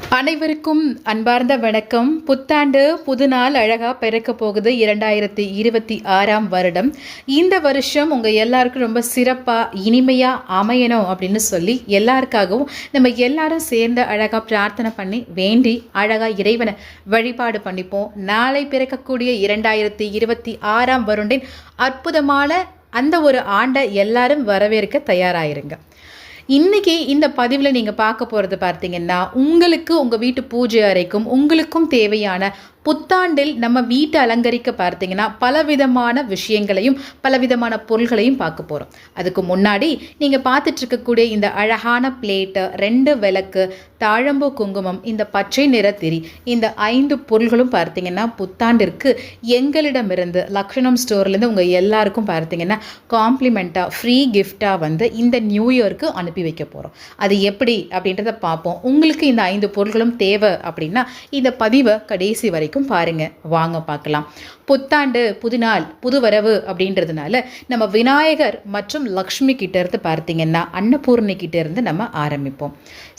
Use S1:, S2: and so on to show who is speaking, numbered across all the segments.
S1: அனைவருக்கும் அன்பார்ந்த வணக்கம். புத்தாண்டு புது நாள் அழகாக பிறக்க போகுது. இரண்டாயிரத்தி இருபத்தி ஆறாம் வருடம். இந்த வருஷம் உங்கள் எல்லாருக்கும் ரொம்ப சிறப்பாக இனிமையாக அமையணும் அப்படின்னு சொல்லி எல்லாருக்காகவும் நம்ம எல்லாரும் சேர்ந்து அழகாக பிரார்த்தனை பண்ணி வேண்டி அழகாக இறைவனை வழிபாடு பண்ணிப்போம். நாளை பிறக்கக்கூடிய இரண்டாயிரத்தி இருபத்தி ஆறாம் வருண்டின் அற்புதமான அந்த ஒரு ஆண்டை எல்லாரும் வரவேற்க தயாராயிருங்க. இன்றைக்கி இந்த பதிவில் நீங்கள் பார்க்க போகிறது பார்த்தீங்கன்னா உங்களுக்கு உங்கள் வீட்டு பூஜை அறைக்கும் உங்களுக்கும் தேவையான புத்தாண்டில் நம்ம வீட்டை அலங்கரிக்க பார்த்தீங்கன்னா பலவிதமான விஷயங்களையும் பலவிதமான பொருள்களையும் பார்க்க போகிறோம் அதுக்கு முன்னாடி நீங்கள் பார்த்துட்ருக்கக்கூடிய இந்த அழகான பிளேட்டு ரெண்டு விளக்கு தாழம்பு குங்குமம் இந்த பச்சை நிறத்திரி இந்த ஐந்து பொருள்களும் பார்த்தீங்கன்னா புத்தாண்டிற்கு எங்களிடமிருந்து லக்ஷணம் ஸ்டோர்லேருந்து உங்கள் எல்லாருக்கும் பார்த்தீங்கன்னா காம்ப்ளிமெண்ட்டாக ஃப்ரீ கிஃப்டாக வந்து இந்த நியூ இயர்க்கு அனுப்பி வைக்க போகிறோம் அது எப்படி அப்படின்றத பார்ப்போம். உங்களுக்கு இந்த ஐந்து பொருள்களும் தேவை அப்படின்னா இந்த பதிவை கடைசி வரைக்கும் பாருங்க. வாங்க பார்க்கலாம். புத்தாண்டு புதுநாள் புது வரவு அப்படின்றதுனால நம்ம விநாயகர் மற்றும் லக்ஷ்மி கிட்ட இருந்து பார்த்தீங்கன்னா அன்னபூர்ணி இருந்து நம்ம ஆரம்பிப்போம்.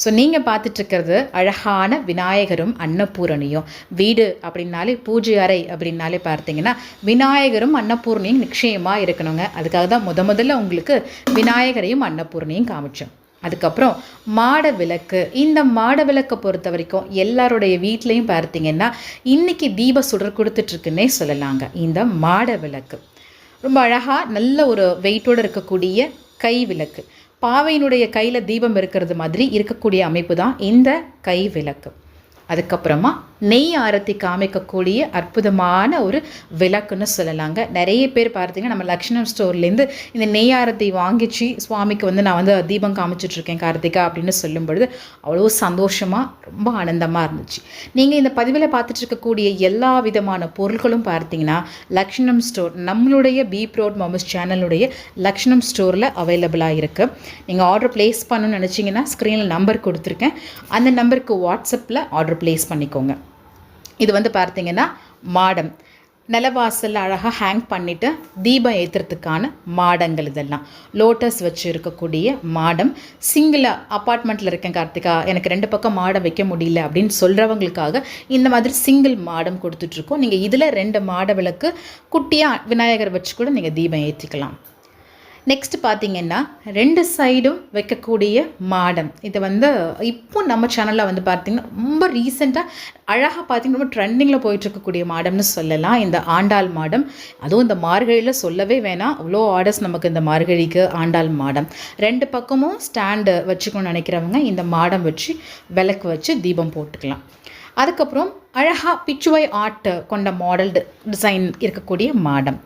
S1: ஸோ நீங்கள் பார்த்துட்டு இருக்கிறது அழகான விநாயகரும் அன்னபூரணியும். வீடு அப்படின்னாலே பூஜை அறை அப்படின்னாலே பார்த்தீங்கன்னா விநாயகரும் அன்னபூர்ணியும் நிச்சயமாக இருக்கணுங்க. அதுக்காக தான் முத முதல்ல உங்களுக்கு விநாயகரையும் அன்னபூர்ணியும் காமிச்சோம். அதுக்கப்புறம் மாட விளக்கு. இந்த மாட விளக்கை பொறுத்த வரைக்கும் எல்லாருடைய வீட்லேயும் பார்த்தீங்கன்னா இன்றைக்கி தீப சுடர் கொடுத்துட்ருக்குன்னே சொல்லலாங்க. இந்த மாட விளக்கு. ரொம்ப அழகாக நல்ல ஒரு வெயிட்டோடு இருக்கக்கூடிய கை விளக்கு. பாவையினுடைய கையில் தீபம் இருக்கிறது மாதிரி இருக்கக்கூடிய அமைப்பு தான் இந்த கை விளக்கு. அதுக்கப்புறமா நெய் ஆரத்தி காமிக்கக்கூடிய அற்புதமான ஒரு விளக்குன்னு சொல்லலாங்க. நிறைய பேர் பார்த்தீங்கன்னா நம்ம லக்ஷ்மணம் ஸ்டோர்லேருந்து இந்த நெய் ஆரத்தி வாங்கிச்சு சுவாமிக்கு வந்து நான் வந்து தீபம் காமிச்சிட்ருக்கேன் கார்த்திகா அப்படின்னு சொல்லும் பொழுது அவ்வளோ சந்தோஷமாக ரொம்ப ஆனந்தமாக இருந்துச்சு. நீங்கள் இந்த பதிவில் பார்த்துட்டு இருக்கக்கூடிய எல்லா விதமான பொருட்களும் பார்த்தீங்கன்னா லக்ஷ்மணம் ஸ்டோர் நம்மளுடைய பி ப்ரோட் மொமஸ் சேனலுடைய லக்ஷ்மணம் ஸ்டோரில் அவைலபிளாக இருக்குது நீங்கள் ஆர்டர் ப்ளேஸ் பண்ணணும்னு நினச்சிங்கன்னா ஸ்க்ரீனில் நம்பர் கொடுத்துருக்கேன். அந்த நம்பருக்கு வாட்ஸ்அப்பில் ஆர்டர் ப்ளேஸ் பண்ணிக்கோங்க. இது வந்து பார்த்தீங்கன்னா மாடம். நிலவாசலில் அழகாக ஹேங் பண்ணிவிட்டு தீபம் ஏற்றுறதுக்கான மாடங்கள் இதெல்லாம். லோட்டஸ் வச்சு இருக்கக்கூடிய மாடம். சிங்கிளாக அப்பார்ட்மெண்ட்டில் இருக்கேன் கார்த்திகா. எனக்கு ரெண்டு பக்கம் மாடம் வைக்க முடியல அப்படின்னு சொல்கிறவங்களுக்காக இந்த மாதிரி சிங்கிள் மாடம் கொடுத்துட்ருக்கோம் நீங்கள் இதில் ரெண்டு மாட விளக்கு குட்டியாக விநாயகர் வச்சு கூட நீங்கள் தீபம் ஏற்றிக்கலாம் நெக்ஸ்ட் பார்த்தீங்கன்னா ரெண்டு சைடும் வைக்கக்கூடிய மாடம். இது வந்து இப்போ நம்ம சேனலில் வந்து பார்த்திங்கன்னா ரொம்ப ரீசெண்டாக அழகாக பார்த்திங்கன்னா ரொம்ப ட்ரெண்டிங்கில் போயிட்டு இருக்கக்கூடிய மாடம்னு சொல்லலாம். இந்த ஆண்டாள் மாடம். அதுவும் இந்த மார்கழியில் சொல்லவே வேணாம். அவ்வளோ ஆர்டர்ஸ் நமக்கு இந்த மார்கழிக்கு ஆண்டாள் மாடம். ரெண்டு பக்கமும் ஸ்டாண்டு வச்சுக்கணும்னு நினைக்கிறவங்க இந்த மாடம் வச்சு விளக்கு வச்சு தீபம் போட்டுக்கலாம். அதுக்கப்புறம் அழகாக பிச்சுவை ஆர்ட் கொண்ட மாடல் டிசைன் இருக்கக்கூடிய மாடம்.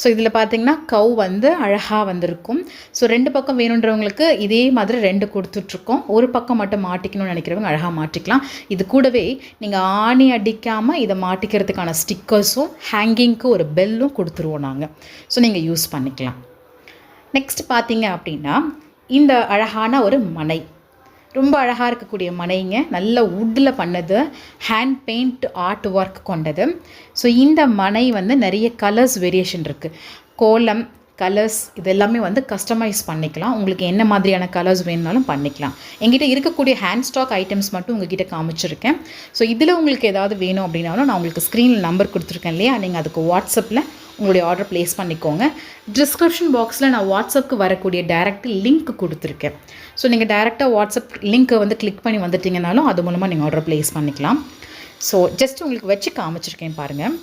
S1: ஸோ இதில் பார்த்தீங்கன்னா கவ் வந்து அழகாக வந்திருக்கும். ஸோ ரெண்டு பக்கம் வேணுன்றவங்களுக்கு இதே மாதிரி ரெண்டு கொடுத்துட்ருக்கோம். ஒரு பக்கம் மட்டும் மாட்டிக்கணும்னு நினைக்கிறவங்க அழகாக மாட்டிக்கலாம். இது கூடவே நீங்கள் ஆணி அடிக்காமல் இதை மாட்டிக்கிறதுக்கான ஸ்டிக்கர்ஸும் ஹேங்கிங்க்கு ஒரு பெல்லும் கொடுத்துருவோம் நாங்கள் ஸோ நீங்கள் யூஸ் பண்ணிக்கலாம். நெக்ஸ்ட் பார்த்தீங்க அப்படின்னா இந்த அழகான ஒரு மனை. ரொம்ப அழகாக இருக்கக்கூடிய மனைங்க நல்ல வுட்டில் பண்ணது. ஹேண்ட் பெயிண்ட் ஆர்ட் ஒர்க் கொண்டது. ஸோ இந்த மனை வந்து நிறைய கலர்ஸ் வேரியேஷன் இருக்குது கோலம் கலர்ஸ் இது எல்லாமே வந்து கஸ்டமைஸ் பண்ணிக்கலாம். உங்களுக்கு என்ன மாதிரியான கலர்ஸ் வேணுனாலும் பண்ணிக்கலாம். எங்கிட்ட இருக்கக்கூடிய ஹேண்ட் ஸ்டாக் ஐட்டம்ஸ் மட்டும் உங்ககிட்ட காமிச்சிருக்கேன். ஸோ இதில் உங்களுக்கு ஏதாவது வேணும் அப்படின்னாலும் நான் உங்களுக்கு ஸ்க்ரீனில் நம்பர் கொடுத்துருக்கேன் இல்லையா? நீங்கள் அதுக்கு வாட்ஸ்அப்பில் உங்களுடைய ஆர்டர் ப்ளேஸ் பண்ணிக்கோங்க. டிஸ்கிரிப்ஷன் பாக்ஸில் நான் வாட்ஸ்அப்புக்கு வரக்கூடிய டேரக்ட் லிங்க் கொடுத்துருக்கேன். ஸோ நீங்கள் டேரெக்டாக வாட்ஸ்அப் லிங்க்கை வந்து கிளிக் பண்ணி வந்துட்டிங்கனாலும் அது மூலமாக நீங்கள் ஆர்டர் ப்ளேஸ் பண்ணிக்கலாம். ஸோ ஜஸ்ட் உங்களுக்கு வச்சு காமிச்சிருக்கேன் பாருங்கள்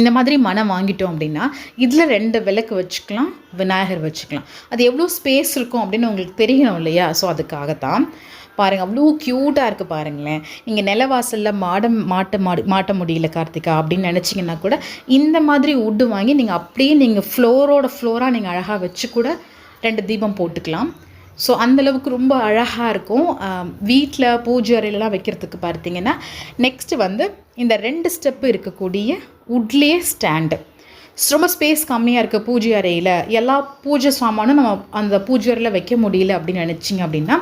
S1: இந்த மாதிரி மனம் வாங்கிட்டோம் அப்படின்னா இதில் ரெண்டு விளக்கு வச்சுக்கலாம் விநாயகர் வச்சுக்கலாம். அது எவ்வளோ ஸ்பேஸ் இருக்கும் அப்படின்னு உங்களுக்கு தெரியணும் இல்லையா? ஸோ அதுக்காகத்தான். பாருங்கள் அவ்வளோ க்யூட்டாக இருக்குது பாருங்களேன். நீங்கள் நிலவாசலில் மாடம் மாட்ட மாடு மாட்ட முடியல கார்த்திகா அப்படின்னு நினச்சிங்கன்னா கூட இந்த மாதிரி உட்டு வாங்கி நீங்கள் அப்படியே நீங்கள் ஃப்ளோரோட ஃப்ளோராக நீங்கள் அழகாக வச்சு கூட ரெண்டு தீபம் போட்டுக்கலாம். ஸோ அந்தளவுக்கு ரொம்ப அழகாக இருக்கும். வீட்டில் பூஜை அறையிலலாம் வைக்கிறதுக்கு பார்த்தீங்கன்னா நெக்ஸ்ட்டு வந்து இந்த ரெண்டு ஸ்டெப்பு இருக்கக்கூடிய உட்லேயே ஸ்டாண்டு ரொம்ப ஸ்பேஸ் கம்மியாக இருக்குது பூஜை அறையில் எல்லா பூஜை சாமானும் நம்ம அந்த பூஜை அறையில் வைக்க முடியல அப்படின்னு நினச்சிங்க அப்படின்னா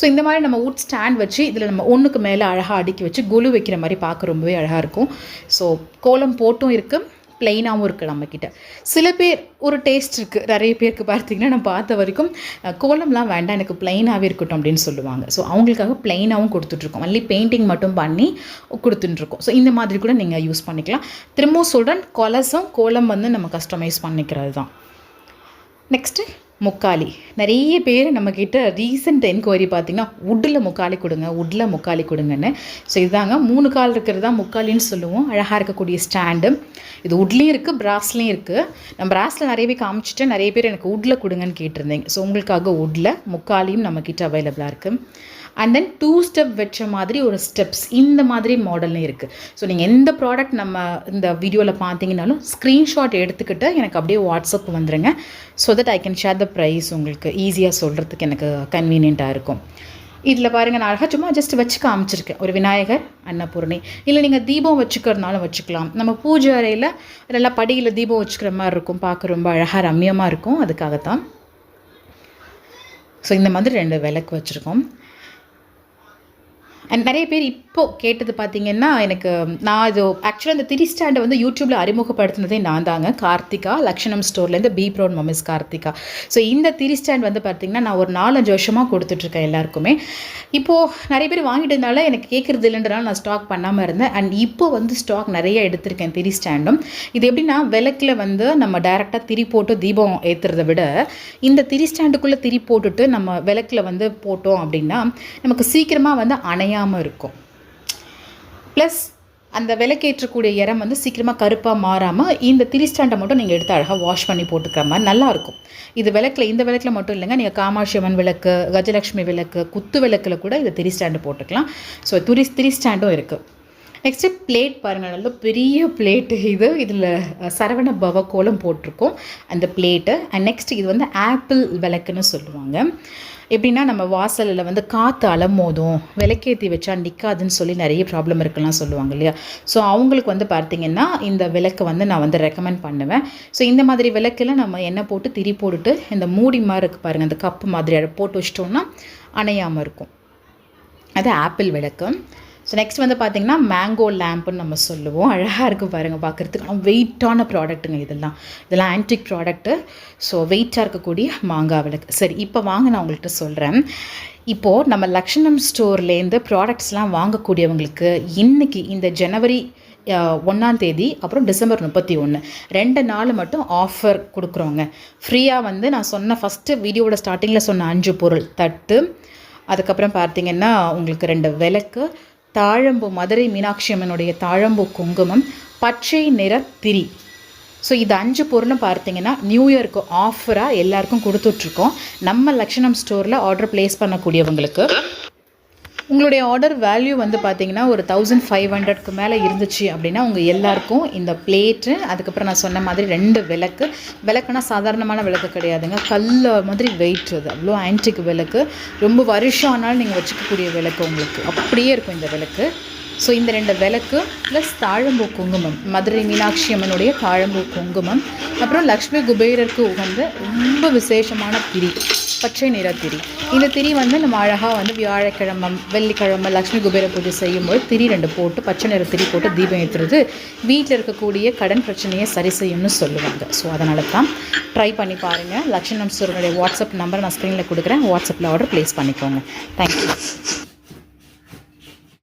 S1: ஸோ இந்த மாதிரி நம்ம வுட் ஸ்டாண்ட் வச்சு இதில் நம்ம ஒன்றுக்கு மேலே அழகாக அடுக்கி வச்சு குழு வைக்கிற மாதிரி பார்க்க ரொம்பவே அழகாக இருக்கும். ஸோ கோலம் போட்டும் இருக்குது ப்ளெயினாகவும் இருக்குது நம்மக்கிட்ட சில பேர் ஒரு டேஸ்ட் இருக்குது நிறைய பேருக்கு பார்த்தீங்கன்னா நான் பார்த்த வரைக்கும் கோலம்லாம் வேண்டாம் எனக்கு ப்ளைனாகவே இருக்கட்டும் அப்படின்னு சொல்லுவாங்க. ஸோ அவங்களுக்காக ப்ளைனாகவும் கொடுத்துட்ருக்கோம். ஒன்லி பெயிண்டிங் மட்டும் பண்ணி கொடுத்துட்டுருக்கோம் ஸோ இந்த மாதிரி கூட நீங்கள் யூஸ் பண்ணிக்கலாம். திரும்பவும் சொல்கிறேன் கொலசும் கோலம் வந்து நம்ம கஸ்டமைஸ் பண்ணிக்கிறது தான் நெக்ஸ்ட்டு முக்காலி. நிறைய பேர் நம்மக்கிட்ட ரீசெண்ட் என்கொயரி பார்த்தீங்கன்னா உட்டில் முக்காலி கொடுங்க உட்டில் முக்காலி கொடுங்கன்னு. ஸோ இதுதாங்க மூணு கால் இருக்கிறது தான் முக்காலின்னு சொல்லுவோம். அழகாக இருக்கக்கூடிய ஸ்டாண்டு இது உட்லேயும் இருக்குது பிராஸ்லேயும் இருக்குது நான் பிராஸில் நிறையவே காமிச்சிட்டு நிறைய பேர் எனக்கு உட்டில் கொடுங்கன்னு கேட்டிருந்தீங்க. ஸோ உங்களுக்காக உட்டில் முக்காலியும் நம்மக்கிட்ட அவைலபிளாக இருக்குது அண்ட் தென் டூ ஸ்டெப் வச்ச மாதிரி ஒரு ஸ்டெப்ஸ் இந்த மாதிரி மாடல்னு இருக்குது ஸோ நீங்கள் எந்த ப்ராடக்ட் நம்ம இந்த வீடியோவில் பார்த்தீங்கனாலும் ஸ்க்ரீன்ஷாட் எடுத்துக்கிட்டு எனக்கு அப்படியே வாட்ஸ்அப் வந்துடுங்க so that I can share the price உங்களுக்கு ஈஸியாக சொல்கிறதுக்கு எனக்கு கன்வீனியண்ட்டாக இருக்கும். இதில் பாருங்கள் நான் அழகாக சும்மா ஜஸ்ட் வச்சு காமிச்சிருக்கேன். ஒரு விநாயகர் அன்னபூர்ணி. இல்லை நீங்கள் தீபம் வச்சுக்கிறதுனாலும் வச்சுக்கலாம். நம்ம பூஜை அறையில் நல்லா படியில் தீபம் வச்சுக்கிற மாதிரி இருக்கும். பார்க்க ரொம்ப அழகாக ரம்மியமாக இருக்கும். அதுக்காகத்தான். ஸோ இந்த மாதிரி ரெண்டு விளக்கு வச்சுருக்கோம். அண்ட் நிறைய பேர் இப்போது கேட்டது பார்த்திங்கன்னா எனக்கு நான் இது ஆக்சுவலாக இந்த திரி ஸ்டாண்டை வந்து யூடியூப்பில் அறிமுகப்படுத்தினதே நான் தாங்க. Karthika Lakshanam ஸ்டோர்லேருந்து B brown mummies Karthika. So இந்த திரி ஸ்டாண்ட் வந்து பார்த்திங்கன்னா நான் ஒரு நாலஞ்சு வருஷமாக கொடுத்துட்ருக்கேன் எல்லாருக்குமே. இப்போது நிறைய பேர் வாங்கிட்டு இருந்தால எனக்கு கேட்குறது இல்லைன்றனால நான் ஸ்டாக் பண்ணாமல் இருந்தேன். அண்ட் இப்போ வந்து ஸ்டாக் நிறைய எடுத்திருக்கேன் திரி ஸ்டாண்டும் இது எப்படின்னா விளக்கில் வந்து நம்ம டைரெக்டாக திரி போட்டு தீபம் ஏற்றுறத விட இந்த திரி ஸ்டாண்டுக்குள்ளே திரி போட்டுட்டு நம்ம விளக்கில் வந்து போட்டோம் அப்படின்னா நமக்கு சீக்கிரமாக வந்து அணையாமல் இருக்கும். ப்ளஸ் அந்த விளக்கேற்றக்கூடிய இடம் வந்து சீக்கிரமாக கருப்பாக மாறாமல் இந்த திரி ஸ்டாண்டை மட்டும் நீங்கள் எடுத்து அழகாக வாஷ் பண்ணி போட்டுக்கிற மாதிரி நல்லாயிருக்கும் இது விளக்கில் இந்த விளக்கில் மட்டும் இல்லைங்க நீங்கள் காமாட்சி அம்மன் விளக்கு கஜலட்சுமி விளக்கு குத்து விளக்கில் கூட இந்த திரி ஸ்டாண்டு போட்டுக்கலாம். ஸோ துரி திரி ஸ்டாண்டும் இருக்குது நெக்ஸ்ட்டு பிளேட் பாருங்கள் நல்ல பெரிய பிளேட்டு இது இதில் சரவண பவ கோலம் போட்டிருக்கோம். அந்த பிளேட்டு அண்ட் நெக்ஸ்ட் இது வந்து ஆப்பிள் விளக்குன்னு சொல்லுவாங்க. எப்படின்னா நம்ம வாசலில் வந்து காற்று அலமோதும் விளக்கேற்றி வச்சா நிற்காதுன்னு சொல்லி நிறைய ப்ராப்ளம் இருக்குலாம் சொல்லுவாங்க இல்லையா? ஸோ அவங்களுக்கு வந்து பார்த்திங்கன்னா இந்த விளக்கு வந்து நான் வந்து ரெக்கமெண்ட் பண்ணுவேன். ஸோ இந்த மாதிரி விளக்கில் நம்ம எண்ணெய் போட்டு திரி போட்டுட்டு இந்த மூடி மாதிரி இருக்குது பாருங்கள் அந்த கப்பு மாதிரி அதை போட்டு வச்சிட்டோம்னா அணையாமல் இருக்கும். அது ஆப்பிள் விளக்கு. ஸோ நெக்ஸ்ட் வந்து பார்த்திங்கன்னா மேங்கோ லேம்புன்னு நம்ம சொல்லுவோம். அழகாக இருக்குது பாருங்கள் பார்க்குறதுக்கு ஆனால் வெயிட்டான ப்ராடக்ட்டுங்க இதெல்லாம். இதெல்லாம் ஆன்டிக் ப்ராடக்ட்டு ஸோ வெயிட்டாக இருக்கக்கூடிய மாங்காய் விளக்கு. சரி இப்போ வாங்க நான் உங்கள்கிட்ட சொல்கிறேன் இப்போது நம்ம லக்ஷணம் ஸ்டோர்லேருந்து ப்ராடக்ட்ஸ்லாம் வாங்கக்கூடியவங்களுக்கு இன்றைக்கி இந்த ஜனவரி ஒன்றாம் தேதி அப்புறம் டிசம்பர் முப்பத்தி ஒன்று ரெண்டு நாள் மட்டும் ஆஃபர் கொடுக்குறோங்க. ஃப்ரீயாக வந்து நான் சொன்ன ஃபஸ்ட்டு வீடியோவோட ஸ்டார்டிங்கில் சொன்ன அஞ்சு பொருள். தட்டு. அதுக்கப்புறம் பார்த்தீங்கன்னா உங்களுக்கு ரெண்டு விளக்கு. தாழம்பூ மதுரை மீனாட்சி அம்மனுடைய தாழம்பூ குங்குமம் பச்சை நிற திரி. ஸோ இது அஞ்சு பொருளும் பார்த்தீங்கன்னா நியூ இயர்க்கு ஆஃபராக எல்லாருக்கும் கொடுத்துட்ருக்கோம். நம்ம லக்ஷணம் ஸ்டோரில் ஆர்டர் ப்ளேஸ் பண்ணக்கூடியவங்களுக்கு. உங்களுடைய ஆர்டர் வேல்யூ வந்து பார்த்தீங்கன்னா ஒரு தௌசண்ட் ஃபைவ் ஹண்ட்ரட்க்கு மேலே இருந்துச்சு அப்படின்னா உங்கள் எல்லாருக்கும் இந்த பிளேட்டு அதுக்கப்புறம் நான் சொன்ன மாதிரி ரெண்டு விளக்கு. விளக்குனா சாதாரணமான விளக்கு கிடையாதுங்க. கல் மாதிரி வெயிட் அது. அவ்வளோ ஆன்டிக் விளக்கு. ரொம்ப வருஷம் ஆனாலும் நீங்கள் வச்சுக்கக்கூடிய விளக்கு உங்களுக்கு. அப்படியே இருக்கும் இந்த விளக்கு. ஸோ இந்த ரெண்டு விளக்கு ப்ளஸ் தாழம்பூ குங்குமம். மதுரை மீனாட்சி அம்மனுடைய தாழம்பூ குங்குமம். அப்புறம் லக்ஷ்மி குபேரருக்கு உகந்த ரொம்ப விசேஷமான பிரி பச்சை நிற திரி. இந்த திரி வந்து நம்ம அழகாக வந்து வியாழக்கிழமை வெள்ளிக்கிழமை லக்ஷ்மி குபேர பூஜை செய்யும்போது திரி ரெண்டு போட்டு பச்சை நிற திரி போட்டு தீபம் ஏற்றுறது வீட்டில் இருக்கக்கூடிய கடன் பிரச்சனையை சரி செய்யும்னு சொல்லுவாங்க. ஸோ அதனால தான் ட்ரை பண்ணி பாருங்கள் லக்ஷ்மி சாருடைய வாட்ஸ்அப் நம்பர் நான் ஸ்க்ரீனில் கொடுக்குறேன். வாட்ஸ்அப்பில் ஆர்டர் ப்ளேஸ் பண்ணிக்கோங்க. தேங்க்யூ